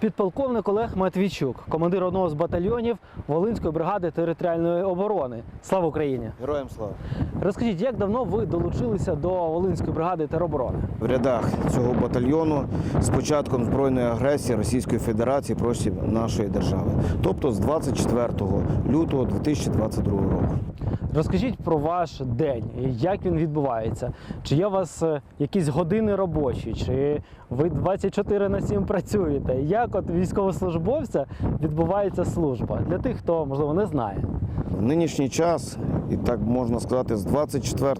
Підполковник Олег Матвійчук, командир одного з батальйонів Волинської бригади територіальної оборони. Слава Україні! Героям слава! Розкажіть, як давно ви долучилися до Волинської бригади тероборони? В рядах цього батальйону з початком збройної агресії Російської Федерації проти нашої держави, тобто з 24 лютого 2022 року. Розкажіть про ваш день, як він відбувається? Чи є у вас е, якісь години робочі, чи ви 24 на 7 працюєте? Як от військовослужбовця відбувається служба для тих, хто можливо не знає? В нинішній час, і так можна сказати, з 24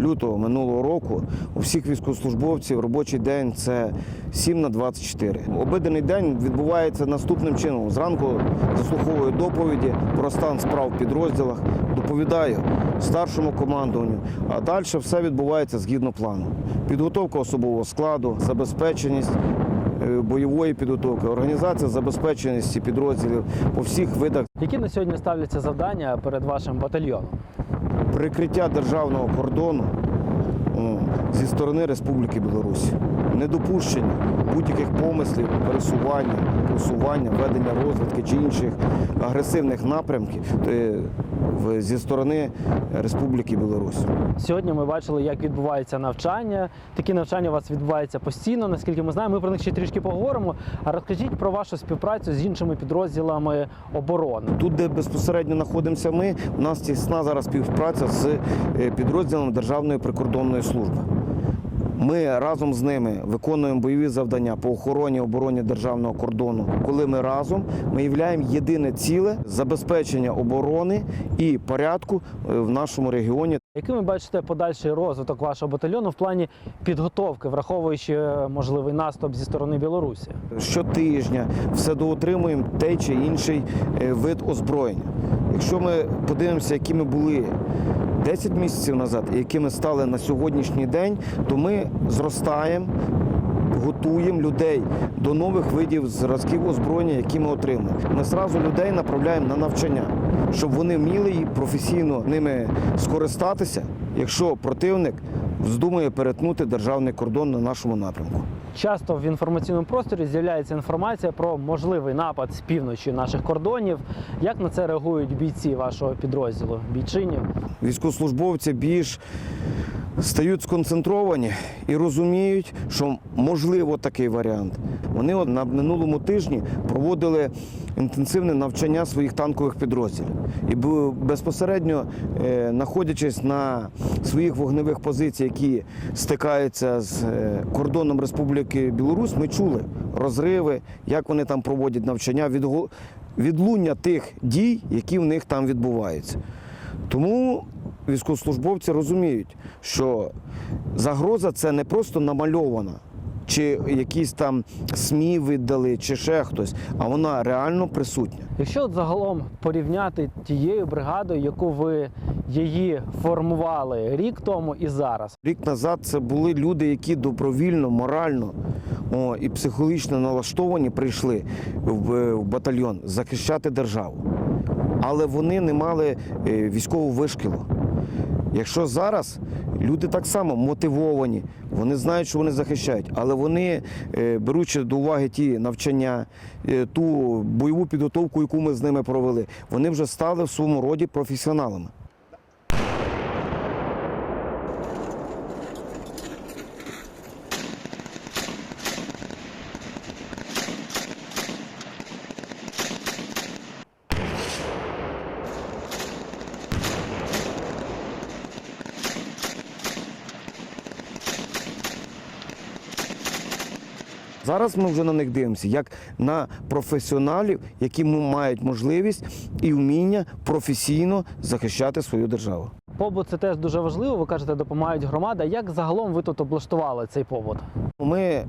лютого минулого року у всіх військовослужбовців робочий день це 7 на 24. Обидений день відбувається наступним чином. Зранку заслуховую доповіді про стан справ в підрозділах, доповідаю старшому командуванню, а далі все відбувається згідно плану. Підготовка особового складу, забезпеченість бойової підготовки, організація забезпеченості підрозділів по всіх видах Які на сьогодні ставляться завдання перед вашим батальйоном? прикриття державного кордону зі сторони Республіки Білорусь. Недопущення будь-яких помислів, пересування, просування, ведення розвідки чи інших агресивних напрямків е, зі сторони Республіки Білорусь. Сьогодні ми бачили, як відбувається навчання. Такі навчання у вас відбуваються постійно, наскільки ми знаємо. Ми про них ще трішки поговоримо. А розкажіть про вашу співпрацю з іншими підрозділами оборони. Тут, де безпосередньо знаходимося ми, у нас тісна зараз співпраця з е, підрозділами Державної прикордонної служби. Ми разом з ними виконуємо бойові завдання по охороні обороні державного кордону. Коли ми разом, ми являємо єдине ціле забезпечення оборони і порядку е, в нашому регіоні. Яким ви бачите подальший розвиток вашого батальйону в плані підготовки, враховуючи е, можливий наступ зі сторони Білорусі? Щотижня все доотримуємо той чи інший е, вид озброєння. Якщо ми подивимося, які ми були 10 місяців назад і якими стали на сьогоднішній день, то ми зростаємо, готуємо людей до нових видів зразків озброєння, які ми отримали. Ми зразу людей направляємо на навчання, щоб вони вміли професійно ними скористатися, якщо противник вздумає перетнути державний кордон на нашому напрямку. Часто в інформаційному просторі з'являється інформація про можливий напад з півночі наших кордонів. Як на це реагують бійці вашого підрозділу? Бійчині? військовослужбовці більш стають сконцентровані і розуміють, що можливо такий варіант. Вони на минулому тижні проводили інтенсивне навчання своїх танкових підрозділів. І безпосередньо, е, знаходячись на своїх вогневих позиціях, які стикаються з е, кордоном Республіки Білорусь, ми чули розриви, як вони там проводять навчання, відлуння тих дій, які в них там відбуваються. Тому військовослужбовці розуміють, що загроза це не просто намальована, чи якісь там СМІ видали, чи ще хтось, а вона реально присутня. Якщо от загалом порівняти тією бригадою, яку ви її формували рік тому і зараз, Рік назад це були люди, які добровільно, морально о, і психологічно налаштовані прийшли в, в батальйон захищати державу. Але вони не мали е, військового вишкілу. Якщо зараз люди так само мотивовані, вони знають, що вони захищають, але вони, е, беручи до уваги ті навчання, е, ту бойову підготовку, яку ми з ними провели, вони вже стали в своєму роді професіоналами. Зараз ми вже на них дивимося як на професіоналів, які мають можливість і вміння професійно захищати свою державу. побут це теж дуже важливо. Ви кажете, допомагають громада. Як загалом ви тут облаштували цей побут? Ми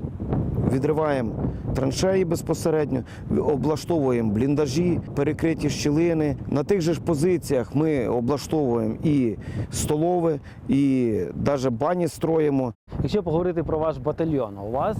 відриваємо траншеї безпосередньо, облаштовуємо бліндажі, перекриті щілини. На тих же ж позиціях ми облаштовуємо і столове, і навіть бані строїмо. Якщо поговорити про ваш батальйон, у вас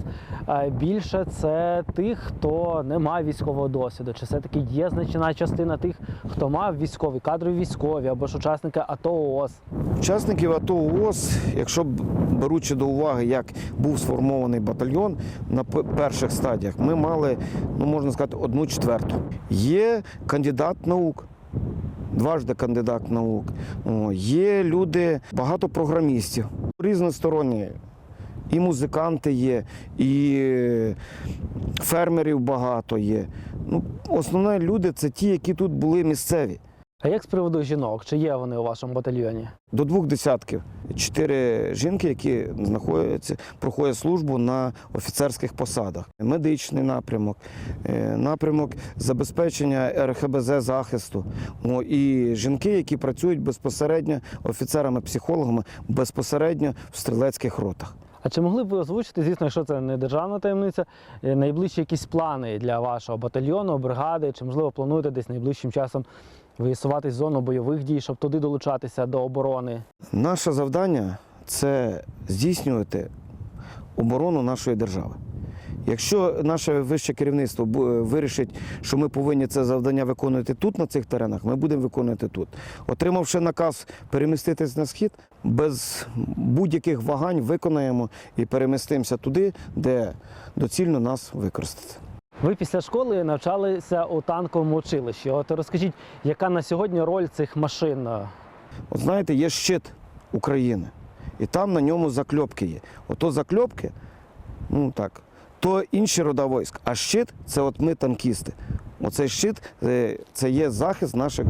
е, більше це тих, хто не має військового досвіду, чи все-таки є значна частина тих, хто мав військові, кадрові військові або ж учасники АТО ООС. Учасників АТО ООС, якщо беручи до уваги, як був сформований батальйон, на перших стадіях ми мали, ну можна сказати, одну четверту. Є кандидат наук. Дважди кандидат наук. Є люди, багато програмістів, різносторонні. І музиканти є, і фермерів багато є. Ну, основні люди це ті, які тут були місцеві. А як з приводу жінок? Чи є вони у вашому батальйоні? До двох десятків. Чотири жінки, які знаходяться, проходять службу на офіцерських посадах. Медичний напрямок, е, напрямок забезпечення РХБЗ захисту. О, і жінки, які працюють безпосередньо офіцерами-психологами, безпосередньо в стрілецьких ротах. А чи могли б ви озвучити, звісно, якщо це не державна таємниця, е, найближчі якісь плани для вашого батальйону, бригади, чи можливо плануєте десь найближчим часом виїсувати зону бойових дій, щоб туди долучатися до оборони? Наше завдання це здійснювати оборону нашої держави. Якщо наше вище керівництво вирішить, що ми повинні це завдання виконувати тут, на цих теренах, ми будемо виконувати тут. Отримавши наказ переміститись на схід, без будь-яких вагань виконаємо і перемістимося туди, де доцільно нас використати. Ви після школи навчалися у танковому училищі. От розкажіть, яка на сьогодні роль цих машин? От знаєте, є щит України, і там на ньому закльопки є. Ото закльопки, ну так, то інші рода військ. А щит це от ми танкісти. Оцей щит е, це є захист наших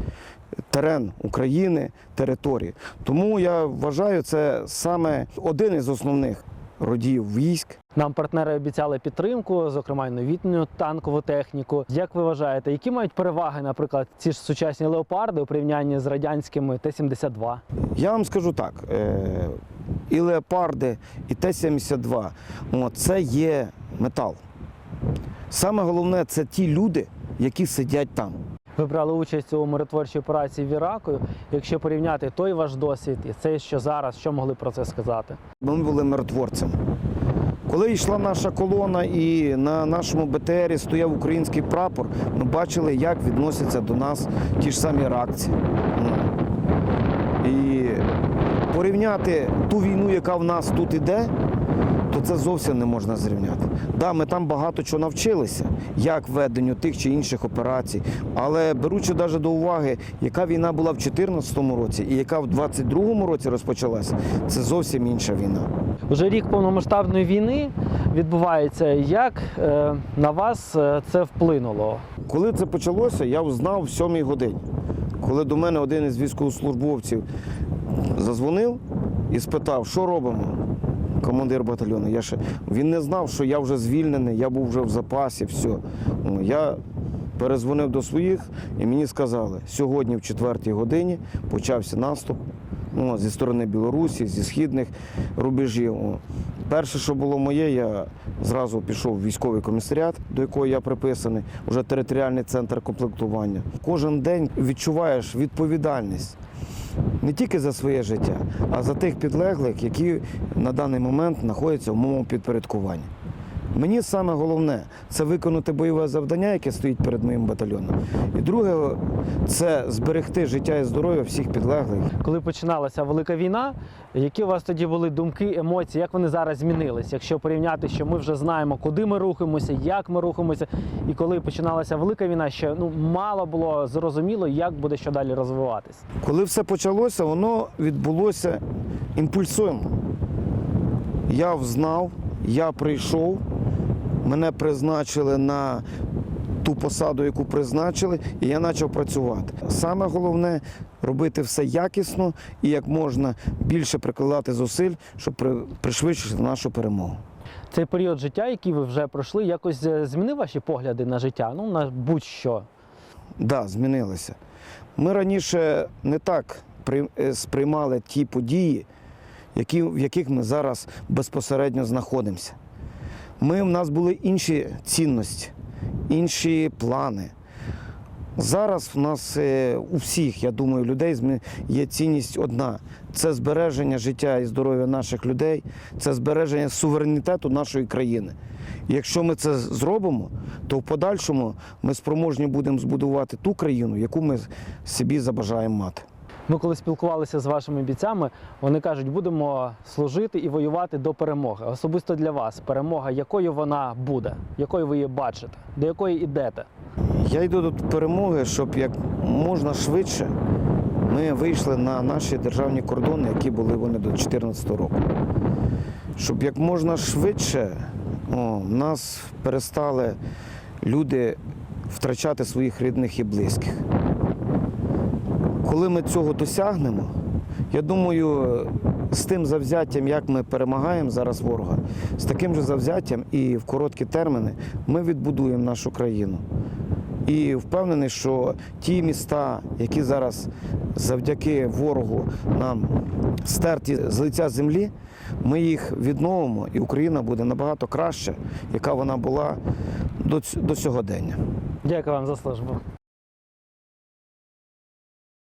терен України, території. Тому я вважаю, це саме один із основних родів військ. Нам партнери обіцяли підтримку, зокрема й новітню танкову техніку. Як ви вважаєте, які мають переваги, наприклад, ці ж сучасні леопарди у порівнянні з радянськими Т-72? Я вам скажу так: е, і леопарди, і Т-72 о, це є метал. Саме головне це ті люди, які сидять там. Ви брали участь у миротворчій операції в Іраку. Якщо порівняти той ваш досвід і цей, що зараз, що могли про це сказати? Ми були миротворцями. Коли йшла наша колона і на нашому БТРі стояв український прапор, ми бачили, як відносяться до нас ті ж самі реакції. І порівняти ту війну, яка в нас тут іде, то це зовсім не можна зрівняти. Да, ми там багато чого навчилися, як веденню тих чи інших операцій. Але беручи навіть до уваги, яка війна була в 2014 році і яка в 2022 році розпочалася, це зовсім інша війна. Уже рік повномасштабної війни відбувається. Як е, на вас е, це вплинуло? Коли це почалося, я узнав в сьомій годині. Коли до мене один із військовослужбовців зазвонив і спитав, що робимо, командир батальйону. Я ще... Він не знав, що я вже звільнений, я був вже в запасі, все. Ну, Я перезвонив до своїх і мені сказали, сьогодні в четвертій годині почався наступ ну, зі сторони Білорусі, зі східних рубежів. Перше, що було моє, я зразу пішов в військовий комісаріат, до якого я приписаний, вже територіальний центр комплектування. Кожен день відчуваєш відповідальність не тільки за своє життя, а за тих підлеглих, які на даний момент знаходяться в моєму підпорядкуванні. Мені саме головне це виконати бойове завдання, яке стоїть перед моїм батальйоном. І друге це зберегти життя і здоров'я всіх підлеглих. Коли починалася велика війна, які у вас тоді були думки, емоції, як вони зараз змінились? Якщо порівняти, що ми вже знаємо, куди ми рухаємося, як ми рухаємося, і коли починалася велика війна, ще ну мало було зрозуміло, як буде що далі розвиватись. Коли все почалося, воно відбулося імпульсивно. Я взнав, я прийшов, мене призначили на ту посаду, яку призначили, і я почав працювати. Саме головне робити все якісно і як можна більше прикладати зусиль, щоб пришвидшити нашу перемогу. Цей період життя, який ви вже пройшли, якось е, змінив ваші погляди на життя? Ну на будь-що. Да, змінилося. Ми раніше не так е, сприймали ті події, які, в яких ми зараз безпосередньо знаходимося. Ми, в нас були інші цінності, інші плани. Зараз в нас е, у всіх, я думаю, людей є цінність одна: це збереження життя і здоров'я наших людей, це збереження суверенітету нашої країни. Якщо ми це зробимо, то в подальшому ми спроможні будемо збудувати ту країну, яку ми собі забажаємо мати. Ми коли спілкувалися з вашими бійцями, вони кажуть, будемо служити і воювати до перемоги. Особисто для вас перемога, якою вона буде, якою ви її бачите, до якої йдете? Я йду до перемоги, щоб як можна швидше ми вийшли на наші державні кордони, які були вони до 2014 року. Щоб як можна швидше о, нас перестали люди втрачати своїх рідних і близьких. Коли ми цього досягнемо, я думаю, з тим завзяттям, як ми перемагаємо зараз ворога, з таким же завзяттям і в короткі терміни ми відбудуємо нашу країну. І впевнений, що ті міста, які зараз завдяки ворогу нам стерті з лиця землі, ми їх відновимо, і Україна буде набагато краще, яка вона була до, сьогодення. Дякую вам за службу.